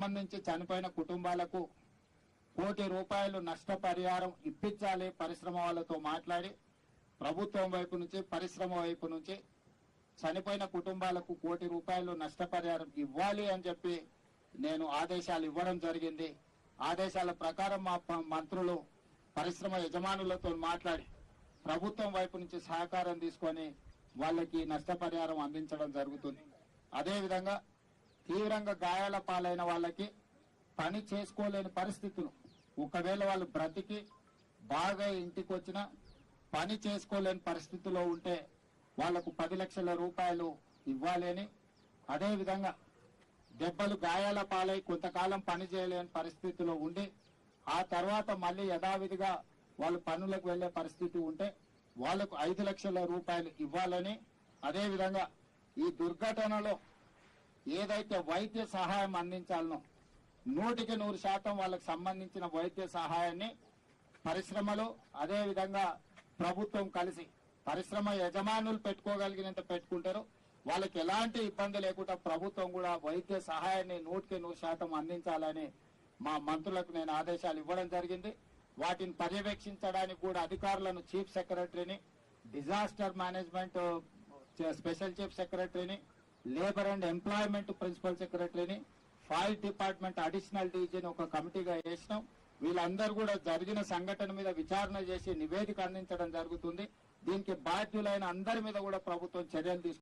సంబంధించి చనిపోయిన కుటుంబాలకు కోటి రూపాయలు నష్టపరిహారం ఇప్పించాలి పరిశ్రమ వాళ్ళతో మాట్లాడి ప్రభుత్వం వైపు నుంచి పరిశ్రమ వైపు నుంచి చనిపోయిన కుటుంబాలకు కోటి రూపాయలు నష్టపరిహారం ఇవ్వాలి అని చెప్పి నేను ఆదేశాలు ఇవ్వడం జరిగింది. ఆదేశాల ప్రకారం మా మంత్రులు పరిశ్రమ యజమానులతో మాట్లాడి ప్రభుత్వం వైపు నుంచి సహకారం తీసుకొని వాళ్ళకి నష్టపరిహారం అందించడం జరుగుతుంది. అదేవిధంగా తీవ్రంగా గాయాల పాలైన వాళ్ళకి పని చేసుకోలేని పరిస్థితులు. ఒకవేళ వాళ్ళు బ్రతికి బాగా ఇంటికి వచ్చిన పని చేసుకోలేని పరిస్థితిలో ఉంటే వాళ్ళకు పది లక్షల రూపాయలు ఇవ్వాలని అదేవిధంగా దెబ్బలు గాయాల పాలై కొంతకాలం పని చేయలేని పరిస్థితిలో ఉండి ఆ తర్వాత మళ్ళీ యథావిధిగా వాళ్ళు పనులకు వెళ్ళే పరిస్థితి ఉంటే వాళ్ళకు ఐదు లక్షల రూపాయలు ఇవ్వాలని అదేవిధంగా ఈ దుర్ఘటనలో ఏదైతే వైద్య సహాయం అందించాలనో నూటికి నూరు శాతం వాళ్ళకి సంబంధించిన వైద్య సహాయాన్ని పరిశ్రమలు అదేవిధంగా ప్రభుత్వం కలిసి పరిశ్రమ యజమానులు పెట్టుకోగలిగినంత పెట్టుకుంటారు. వాళ్ళకి ఎలాంటి ఇబ్బంది లేకుండా ప్రభుత్వం కూడా వైద్య సహాయాన్ని నూటికి నూరు శాతం అందించాలని మా మంత్రులకు నేను ఆదేశాలు ఇవ్వడం జరిగింది. వాటిని పర్యవేక్షించడానికి కూడా అధికారులను చీఫ్ సెక్రటరీని డిజాస్టర్ మేనేజ్మెంట్ స్పెషల్ చీఫ్ సెక్రటరీని లేబర్ అండ్ ఎంప్లాయ్మెంట్ ప్రిన్సిపల్ సెక్రటరీని ఫైర్ డిపార్ట్మెంట్ అడిషనల్ డివిజన్ ఒక కమిటీగా వేసినాం. వీళ్ళందరూ కూడా జరిగిన సంఘటన మీద విచారణ చేసి నివేదిక అందించడం జరుగుతుంది. దీనికి బాధ్యులైన అందరి మీద కూడా ప్రభుత్వం చర్యలు తీసుకుంటుంది